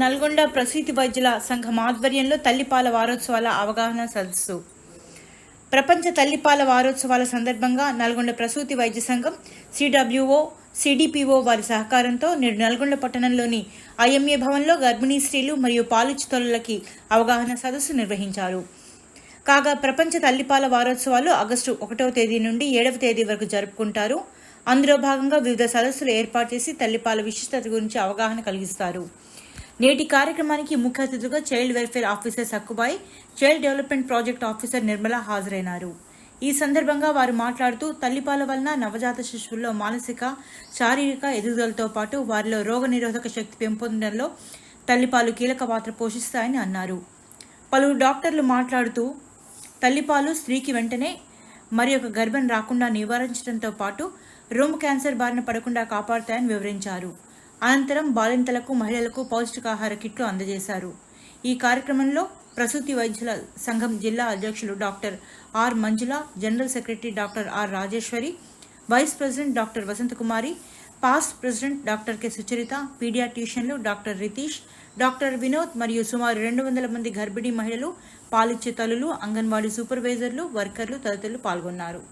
నల్గొండ ప్రసూతి వైద్యుల సంఘం ఆధ్వర్యంలో తల్లిపాల వారోత్సవాల అవగాహన సదస్సు. ప్రపంచ తల్లిపాల వారోత్సవాల సందర్భంగా నల్గొండ ప్రసూతి వైద్య సంఘం సిడబ్ల్యూఓ సిడిపిఓ వారి సహకారంతో నేడు నల్గొండ పట్టణంలోని ఐఎంఏ భవన్లో గర్భిణీ స్త్రీలు మరియు పాలిచ్చుతల్లులకి అవగాహన సదస్సు నిర్వహించారు. కాగా ప్రపంచ తల్లిపాల వారోత్సవాలు ఆగస్టు ఒకటవ తేదీ నుండి ఏడవ తేదీ వరకు జరుపుకుంటారు. అందులో భాగంగా వివిధ సదస్సులు ఏర్పాటు చేసి తల్లిపాల విశిష్టత గురించి అవగాహన కలిగిస్తారు. నేటి కార్యక్రమానికి ముఖ్య అతిథిగా child welfare officer Sakkubai child development project officer Nirmala హాజరైనారు. ఈ సందర్భంగా వారు మాట్లాడుతూ తల్లిపాల వలన నవజాత శిశువుల్లో మానసిక శారీరక ఎదుగుదలతో పాటు వారిలో రోగనిరోధక శక్తి పెంపొందడంలో తల్లిపాలు కీలక పాత్ర పోషిస్తాయని అన్నారు. పలువురు డాక్టర్లు మాట్లాడుతూ తల్లిపాలు స్త్రీకి వెంటనే మరి ఒక గర్భం రాకుండా నివారించడంతో పాటు రొమ్ము క్యాన్సర్ బారిన పడకుండా కాపాడుతాయని వివరించారు. అనంతరం బాలింతలకు మహిళలకు పౌష్టికాహార కిట్లు అందజేశారు. ఈ కార్యక్రమంలో ప్రసూతి వైద్యుల సంఘం జిల్లా అధ్యక్షులు doctor R Manjula general secretary doctor R Rajeswari vice president doctor Vasanthakumari past president doctor K Sucharitha పీడియాట్రిషియన్లు doctor Ritesh doctor Vinod మరియు సుమారు రెండు వందల మంది గర్భిణీ మహిళలు పాలిచ్చే తల్లులు అంగన్వాడీ సూపర్వైజర్లు వర్కర్లు తదితరులు పాల్గొన్నారు.